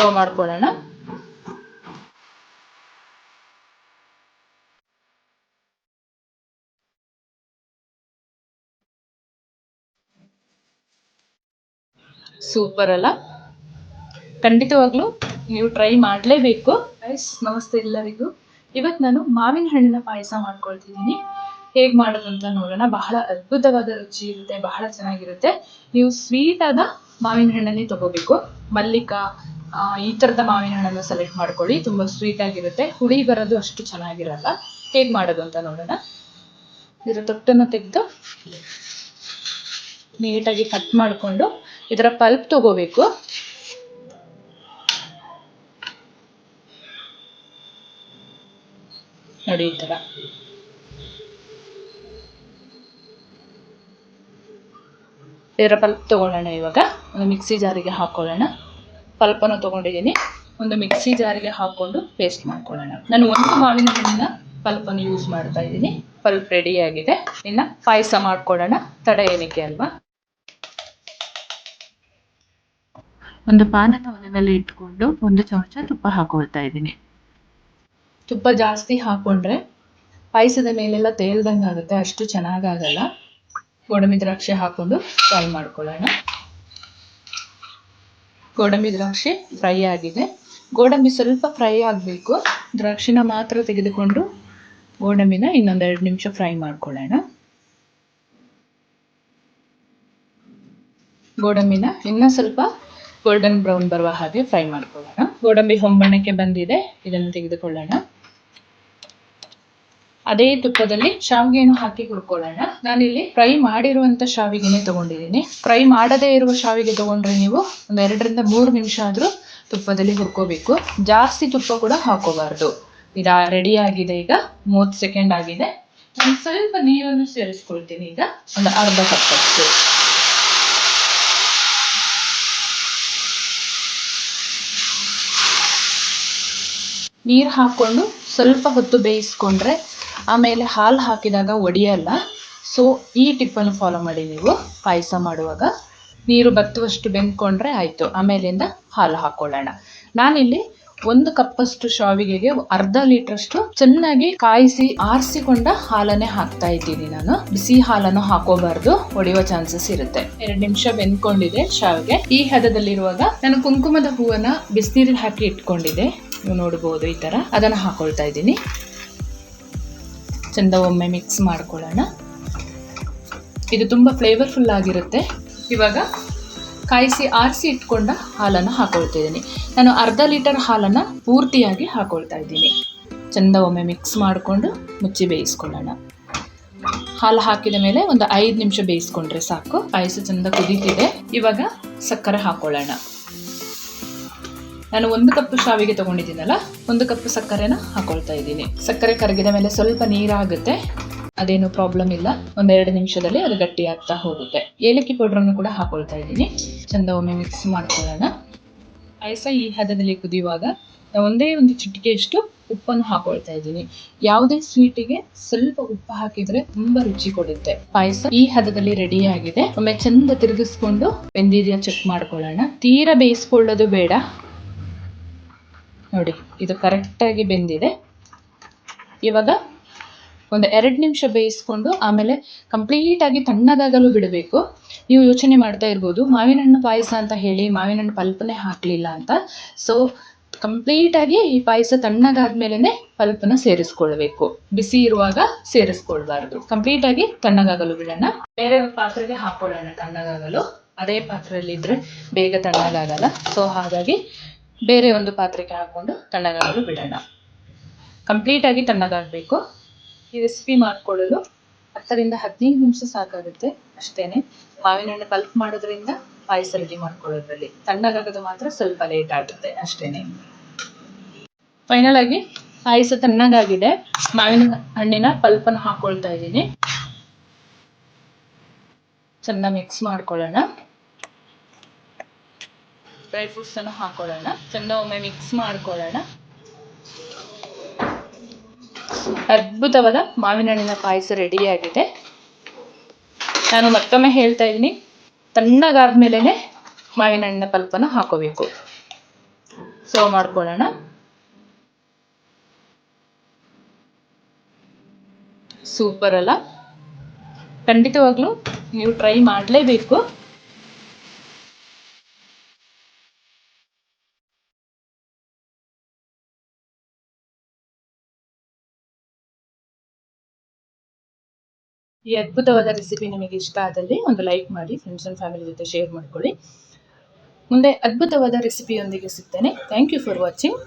Serve ಮಾಡ್ಕೊಳ್ಳೋಣ. Super ಅಲ್ಲ? ಖಂಡಿತವಾಗ್ಲೂ ನೀವು ಟ್ರೈ ಮಾಡಲೇಬೇಕು. ಗೈಸ್ ನಮಸ್ತೆ ಎಲ್ಲರಿಗೂ. ಇವತ್ತು ನಾನು ಮಾವಿನ ಹಣ್ಣಿನ ಪಾಯಸ ಮಾಡ್ಕೊಳ್ತಿದ್ದೀನಿ. ಹೇಗೆ ಮಾಡೋದು ಅಂತ ನೋಡೋಣ. ಬಹಳ ಅದ್ಭುತವಾದ ರುಚಿ ಇರುತ್ತೆ, ಬಹಳ ಚೆನ್ನಾಗಿರುತ್ತೆ. ನೀವು ಸ್ವೀಟ್ ಆದ ಮಾವಿನ ಹಣ್ಣನ್ನೇ ತಗೋಬೇಕು. ಮಲ್ಲಿಕಾ ಈ ಥರದ ಮಾವಿನ ಹಣ್ಣನ್ನು ಸೆಲೆಕ್ಟ್ ಮಾಡ್ಕೊಳ್ಳಿ. ತುಂಬ ಸ್ವೀಟ್ ಆಗಿರುತ್ತೆ. ಹುಳಿ ಬರೋದು ಅಷ್ಟು ಚೆನ್ನಾಗಿರಲ್ಲ. ಹೇಗೆ ಮಾಡೋದು ಅಂತ ನೋಡೋಣ. ಇದರ ತೊಟ್ಟನ್ನು ತೆಗೆದು ನೀಟಾಗಿ ಕಟ್ ಮಾಡಿಕೊಂಡು ಇದರ ಪಲ್ಪ್ ತಗೋಬೇಕು. ನೋಡಿ ಈ ಥರ ಇದರ ಪಲ್ಪ್ ತಗೊಳ್ಳೋಣ ಇವಾಗ. ಒಂದು ಮಿಕ್ಸಿ ಜಾರಿಗೆ ಹಾಕೊಳ್ಳೋಣ. ಪಲ್ಪನ್ನು ತಗೊಂಡಿದ್ದೀನಿ. ಒಂದು ಮಿಕ್ಸಿ ಜಾರಿಗೆ ಹಾಕ್ಕೊಂಡು ಪೇಸ್ಟ್ ಮಾಡ್ಕೊಳ್ಳೋಣ. ನಾನು ಒಂದು ಮಾವಿನ ಹಣ್ಣಿನ ಪಲ್ಪನ್ನು ಯೂಸ್ ಮಾಡ್ತಾ ಇದ್ದೀನಿ. ಪಲ್ಪ್ ರೆಡಿ ಆಗಿದೆ. ಇನ್ನು ಪಾಯಸ ಮಾಡ್ಕೊಳ್ಳೋಣ. ತಡ ಏನಕ್ಕೆ ಅಲ್ವಾ? ಒಂದು ಪಾನನ ಒಲೆಯಲ್ಲಿ ಇಟ್ಕೊಂಡು ಒಂದು ಚಮಚ ತುಪ್ಪ ಹಾಕೊಳ್ತಾ ಇದ್ದೀನಿ. ತುಪ್ಪ ಜಾಸ್ತಿ ಹಾಕೊಂಡ್ರೆ ಪಾಯಸದ ಮೇಲೆಲ್ಲ ತೇಲ್ದಂಗೆ ಆಗುತ್ತೆ ಅಷ್ಟು ಚೆನ್ನಾಗಾಗಲ್ಲ. ಗೋಡಂಬಿ ದ್ರಾಕ್ಷಿ ಹಾಕೊಂಡು ಫ್ರೈ ಮಾಡ್ಕೊಳ್ಳೋಣ. ಗೋಡಂಬಿ ದ್ರಾಕ್ಷಿ ಫ್ರೈ ಆಗಿದೆ. ಗೋಡಂಬಿ ಸ್ವಲ್ಪ ಫ್ರೈ ಆಗಬೇಕು. ದ್ರಾಕ್ಷಿನ ಮಾತ್ರ ತೆಗೆದುಕೊಂಡು ಗೋಡಂಬಿನ ಇನ್ನೊಂದೆರಡು ನಿಮಿಷ ಫ್ರೈ ಮಾಡ್ಕೊಳ್ಳೋಣ. ಗೋಡಂಬಿನ ಇನ್ನೂ ಸ್ವಲ್ಪ ಗೋಲ್ಡನ್ ಬ್ರೌನ್ ಬರುವ ಹಾಗೆ ಫ್ರೈ ಮಾಡ್ಕೊಳ್ಳೋಣ. ಗೋಡಂಬಿ ಹೊಂಬಣ್ಣಕ್ಕೆ ಬಂದಿದೆ. ಇದನ್ನು ತೆಗೆದುಕೊಳ್ಳೋಣ. ಅದೇ ತುಪ್ಪದಲ್ಲಿ ಶಾವಿಗೆಯನ್ನು ಹಾಕಿ ಹುರ್ಕೊಳ್ಳೋಣ. ನಾನಿಲ್ಲಿ ಫ್ರೈ ಮಾಡಿರುವಂತ ಶಾವಿಗೆನೇ ತಗೊಂಡಿದ್ದೀನಿ. ಫ್ರೈ ಮಾಡದೇ ಇರುವ ಶಾವಿಗೆ ತಗೊಂಡ್ರೆ ನೀವು ಒಂದು ಎರಡರಿಂದ ಮೂರು ನಿಮಿಷ ಆದರೂ ತುಪ್ಪದಲ್ಲಿ ಹುರ್ಕೋಬೇಕು. ಜಾಸ್ತಿ ತುಪ್ಪ ಕೂಡ ಹಾಕೋಬಾರ್ದು. ಇದು ರೆಡಿ ಆಗಿದೆ ಈಗ. ಮೂವತ್ತು ಸೆಕೆಂಡ್ ಆಗಿದೆ. ನಾನು ಸ್ವಲ್ಪ ನೀರನ್ನು ಸೇರಿಸ್ಕೊಳ್ತೀನಿ ಈಗ. ಒಂದು ಅರ್ಧ ಕಪ್ಪಷ್ಟು ನೀರು ಹಾಕ್ಕೊಂಡು ಸ್ವಲ್ಪ ಹೊತ್ತು ಬೇಯಿಸ್ಕೊಂಡ್ರೆ ಆಮೇಲೆ ಹಾಲು ಹಾಕಿದಾಗ ಒಡೆಯಲ್ಲ. ಸೊ ಈ ಟಿಪ್ಪನ್ನು ಫಾಲೋ ಮಾಡಿ ನೀವು ಪಾಯಸ ಮಾಡುವಾಗ. ನೀರು ಬತ್ತುವಷ್ಟು ಬೆಂದ್ಕೊಂಡ್ರೆ ಆಯಿತು. ಆಮೇಲಿಂದ ಹಾಲು ಹಾಕೊಳ್ಳೋಣ. ನಾನಿಲ್ಲಿ ಒಂದು ಕಪ್ಪಷ್ಟು ಶಾವಿಗೆಗೆ ಅರ್ಧ ಲೀಟ್ರಷ್ಟು ಚೆನ್ನಾಗಿ ಕಾಯಿಸಿ, ಆರಿಸಿಕೊಂಡ ಹಾಲನ್ನೇ ಹಾಕ್ತಾ ಇದ್ದೀನಿ ನಾನು. ಬಿಸಿ ಹಾಲನ್ನು ಹಾಕೋಬಾರ್ದು. ಒಡೆಯುವ ಚಾನ್ಸಸ್ ಇರುತ್ತೆ. ಎರಡು ನಿಮಿಷ ಬೆಂದ್ಕೊಂಡಿದೆ ಶಾವಿಗೆ. ಈ ಹದದಲ್ಲಿರುವಾಗ ನಾನು ಕುಂಕುಮದ ಹೂವನ್ನ ಬಿಸಿನೀರಲ್ಲಿ ಹಾಕಿ ಇಟ್ಕೊಂಡಿದ್ದೆ. ನೀವು ನೋಡಬಹುದು ಈ ತರ ಅದನ್ನ ಹಾಕೊಳ್ತಾ ಇದ್ದೀನಿ. ಚಂದ ಒಮ್ಮೆ ಮಿಕ್ಸ್ ಮಾಡ್ಕೊಳ್ಳೋಣ. ಇದು ತುಂಬ ಫ್ಲೇವರ್ಫುಲ್ ಆಗಿರುತ್ತೆ. ಇವಾಗ ಕಾಯಿಸಿ ಆರಿಸಿ ಇಟ್ಕೊಂಡ ಹಾಲನ್ನು ಹಾಕೊಳ್ತಾ ಇದ್ದೀನಿ. ನಾನು ಅರ್ಧ ಲೀಟರ್ ಹಾಲನ್ನು ಪೂರ್ತಿಯಾಗಿ ಹಾಕೊಳ್ತಾ ಇದ್ದೀನಿ. ಚಂದ ಒಮ್ಮೆ ಮಿಕ್ಸ್ ಮಾಡಿಕೊಂಡು ಮುಚ್ಚಿ ಬೇಯಿಸ್ಕೊಳ್ಳೋಣ. ಹಾಲು ಹಾಕಿದ ಮೇಲೆ ಒಂದು ಐದು ನಿಮಿಷ ಬೇಯಿಸ್ಕೊಂಡ್ರೆ ಸಾಕು. ಕಾಯಿಸಿ ಚಂದ ಕುದೀತಿದೆ. ಇವಾಗ ಸಕ್ಕರೆ ಹಾಕೊಳ್ಳೋಣ. ನಾನು ಒಂದು ಕಪ್ ಶಾವಿಗೆ ತಗೊಂಡಿದ್ದೀನಲ್ಲ, ಒಂದು ಕಪ್ ಸಕ್ಕರೆನ ಹಾಕೊಳ್ತಾ ಇದ್ದೀನಿ. ಸಕ್ಕರೆ ಕರಗಿದ ಮೇಲೆ ಸ್ವಲ್ಪ ನೀರಾಗುತ್ತೆ, ಅದೇನು ಪ್ರಾಬ್ಲಮ್ ಇಲ್ಲ. ಒಂದೆರಡು ನಿಮಿಷದಲ್ಲಿ ಅದು ಗಟ್ಟಿ ಆಗ್ತಾ ಹೋಗುತ್ತೆ. ಏಲಕ್ಕಿ ಪೌಡ್ರನ್ನು ಕೂಡ ಹಾಕೊಳ್ತಾ ಇದ್ದೀನಿ. ಚಂದ ಒಮ್ಮೆ ಮಿಕ್ಸ್ ಮಾಡ್ಕೊಳ್ಳೋಣ. ಪಾಯಸ ಈ ಹದದಲ್ಲಿ ಕುದಿಯುವಾಗ ಒಂದೇ ಒಂದು ಚಿಟಿಕೆಯಷ್ಟು ಉಪ್ಪನ್ನು ಹಾಕೊಳ್ತಾ ಇದ್ದೀನಿ. ಯಾವುದೇ ಸ್ವೀಟಿಗೆ ಸ್ವಲ್ಪ ಉಪ್ಪು ಹಾಕಿದ್ರೆ ತುಂಬಾ ರುಚಿ ಕೊಡುತ್ತೆ. ಪಾಯಸ ಈ ಹದದಲ್ಲಿ ರೆಡಿ ಆಗಿದೆ. ಒಮ್ಮೆ ಚಂದ ತಿರುಗಿಸ್ಕೊಂಡು ಬೆಂದಿದೆಯಾ ಚೆಕ್ ಮಾಡ್ಕೊಳ್ಳೋಣ. ತೀರಾ ಬೇಯಿಸ್ಕೊಳ್ಳೋದು ಬೇಡ. ನೋಡಿ, ಇದು ಕರೆಕ್ಟಾಗಿ ಬೆಂದಿದೆ. ಇವಾಗ ಒಂದು ಎರಡು ನಿಮಿಷ ಬೇಯಿಸ್ಕೊಂಡು ಆಮೇಲೆ ಕಂಪ್ಲೀಟಾಗಿ ತಣ್ಣಗಾಗಲು ಬಿಡಬೇಕು. ನೀವು ಯೋಚನೆ ಮಾಡ್ತಾ ಇರ್ಬೋದು ಮಾವಿನ ಹಣ್ಣು ಪಾಯಸ ಅಂತ ಹೇಳಿ ಮಾವಿನ ಹಣ್ಣು ಪಲ್ಪನೆ ಹಾಕಲಿಲ್ಲ ಅಂತ. ಸೊ ಕಂಪ್ಲೀಟಾಗಿ ಈ ಪಾಯಸ ತಣ್ಣಗಾದ್ಮೇಲೆ ಪಲ್ಪನ ಸೇರಿಸ್ಕೊಳ್ಬೇಕು. ಬಿಸಿ ಇರುವಾಗ ಸೇರಿಸ್ಕೊಳ್ಬಾರ್ದು. ಕಂಪ್ಲೀಟ್ ಆಗಿ ತಣ್ಣಗಾಗಲು ಬಿಡೋಣ. ಬೇರೆ ಪಾತ್ರೆಗೆ ಹಾಕೊಳ್ಳೋಣ ತಣ್ಣಗಾಗಲು. ಅದೇ ಪಾತ್ರೆಯಲ್ಲಿ ಇದ್ರೆ ಬೇಗ ತಣ್ಣಗಾಗಲ್ಲ. ಸೊ ಹಾಗಾಗಿ ಬೇರೆ ಒಂದು ಪಾತ್ರೆಗೆ ಹಾಕೊಂಡು ತಣ್ಣಗಾಗಲು ಬಿಡೋಣ. ಕಂಪ್ಲೀಟ್ ಆಗಿ ತಣ್ಣಗಾಗಬೇಕು. ಈ ರೆಸಿಪಿ ಮಾಡ್ಕೊಳ್ಳಲು ಹತ್ತರಿಂದ ಹದಿನೈದು ನಿಮಿಷ ಸಾಕಾಗುತ್ತೆ ಅಷ್ಟೇನೆ. ಮಾವಿನ ಹಣ್ಣು ಪಲ್ಪ್ ಮಾಡೋದ್ರಿಂದ ಪಾಯಸ ರೆಡಿ ಮಾಡ್ಕೊಳ್ಳೋದ್ರಲ್ಲಿ. ತಣ್ಣಗಾಗೋದು ಮಾತ್ರ ಸ್ವಲ್ಪ ಲೇಟ್ ಆಗುತ್ತೆ ಅಷ್ಟೇನೆ. ಫೈನಲ್ ಆಗಿ ಪಾಯಸ ತಣ್ಣಗಾಗಿದೆ. ಮಾವಿನ ಹಣ್ಣಿನ ಪಲ್ಪನ್ನು ಹಾಕೊಳ್ತಾ ಇದ್ದೀನಿ. ಚೆನ್ನಾಗಿ ಮಿಕ್ಸ್ ಮಾಡ್ಕೊಳ್ಳೋಣ. ಡ್ರೈ ಫ್ರೂಟ್ಸ್ ಅನ್ನು ಹಾಕೊಳ್ಳೋಣ. ಚೆಂದ ಒಮ್ಮೆ ಮಿಕ್ಸ್ ಮಾಡ್ಕೊಳ್ಳೋಣ. ಅದ್ಭುತವಾದ ಮಾವಿನ ಹಣ್ಣಿನ ಪಾಯಸ ರೆಡಿ ಆಗಿದೆ. ನಾನು ಮತ್ತೊಮ್ಮೆ ಹೇಳ್ತಾ ಇದ್ದೀನಿ ತಣ್ಣಗಾದ್ಮೇಲೆ ಮಾವಿನ ಹಣ್ಣಿನ ಪಲ್ಪನ ಹಾಕೋಬೇಕು. ಸರ್ವ್ ಮಾಡ್ಕೊಳ್ಳೋಣ. ಸೂಪರ್ ಅಲ್ಲ. ಖಂಡಿತವಾಗ್ಲೂ ನೀವು ಟ್ರೈ ಮಾಡಲೇಬೇಕು. ಈ ಅದ್ಭುತವಾದ ರೆಸಿಪಿ ನಿಮಗೆ ಇಷ್ಟ ಆದಲ್ಲಿ ಒಂದು ಲೈಕ್ ಮಾಡಿ ಫ್ರೆಂಡ್ಸ್ ಅಂಡ್ ಫ್ಯಾಮಿಲಿ ಜೊತೆ ಶೇರ್ ಮಾಡ್ಕೊಳ್ಳಿ. ಮುಂದೆ ಅದ್ಭುತವಾದ ರೆಸಿಪಿಯೊಂದಿಗೆ ಸಿಗ್ತೇನೆ. Thank you for watching